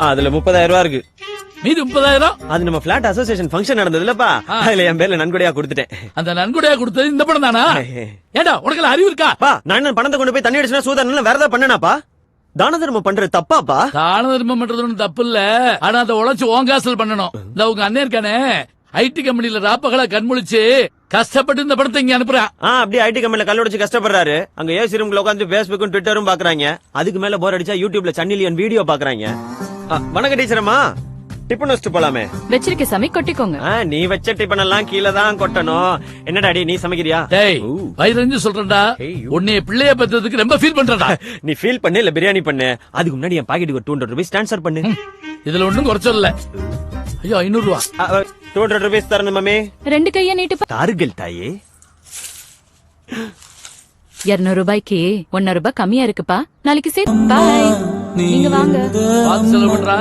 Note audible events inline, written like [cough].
அதுல முப்பதாயிரம் ரூபா இருக்கு. மீதி முப்பதாயிரம்? அது நம்ம பிளாட் அசோசியேஷன் ஃபங்க்ஷன் நடந்ததுலப்பா. அதுல என் பேர்ல நன்கொடையா கொடுத்துட்டேன். அந்த நன்கொடையா கொடுத்தது இந்த படம் தானா? ஏண்டா உனக்கு அறிவு இருக்கா? பா நான் என்ன பணத்தை கொண்டு போய் தண்ணி அடிச்சுனா சூதாரம் வேற ஏதாவது பண்ணனாப்பா? தான தர்மம் பண்றது தப்பாப்பா? தான தர்மம் பண்றது ஒண்ணும் தப்பு இல்ல. ஆனா அதை உழைச்சு ஓன் காசுல பண்ணணும். இந்த உங்க அண்ணன் இருக்கானே ஐடி கம்பெனில ராப்பகலா கண்முழிச்சு கஷ்டப்பட்டு இந்த படத்தை இங்க அனுப்புறான். ஆ அப்படியே ஐடி கம்பெனில கல்லடிச்சு கஷ்டப்படுறாரு. அங்க ஏசி ரூம்ல உட்காந்து பேஸ்புக்கும் ட்விட்டரும் பாக்குறாங்க. அதுக்கு மேல போர் அடிச்சா யூடியூப்ல சன்னிலியன் வீடியோ பாக்குறாங்க. வணக்கம் டீச்சரம்மா டிபன் வச்சுட்டு போலாமே. வச்சிருக்க சமை கொட்டிக்கோங்க. நீ வச்ச டிபன் எல்லாம் கீழே தான் கொட்டணும். என்னடாடி நீ சமைக்கிறியா? டேய் ஊ. வயிறு சொல்றேன்டா. ஏய், யூ. உன்னைய பிள்ளைய பெற்றதுக்கு ரொம்ப ஃபீல் பண்றடா [laughs] நீ ஃபீல் பண்ணு இல்ல பிரியாணி பண்ணு. அதுக்கு முன்னாடி என் பாக்கெட்டுக்கு ஒரு டூ ஹண்ட்ரட் ருபீஸ் ட்ரான்ஸ்ஃபர் பண்ணு. இதுல ஒண்ணும் குறைச்சல் இல்ல ஐயோ ஐநூறு ரூபா. டூ ஹண்ட்ரட் ருபீஸ் தரணும் மாமே. ரெண்டு கைய நீட்டு தாருங்கள் தாயே. இருநூறு ரூபாய்க்கு ஒன்னு ரூபாய் கம்மியா இருக்குப்பா. நாளைக்கு சே பாய் நீங்க வாங்க. பார்த்து செலவு பண்றா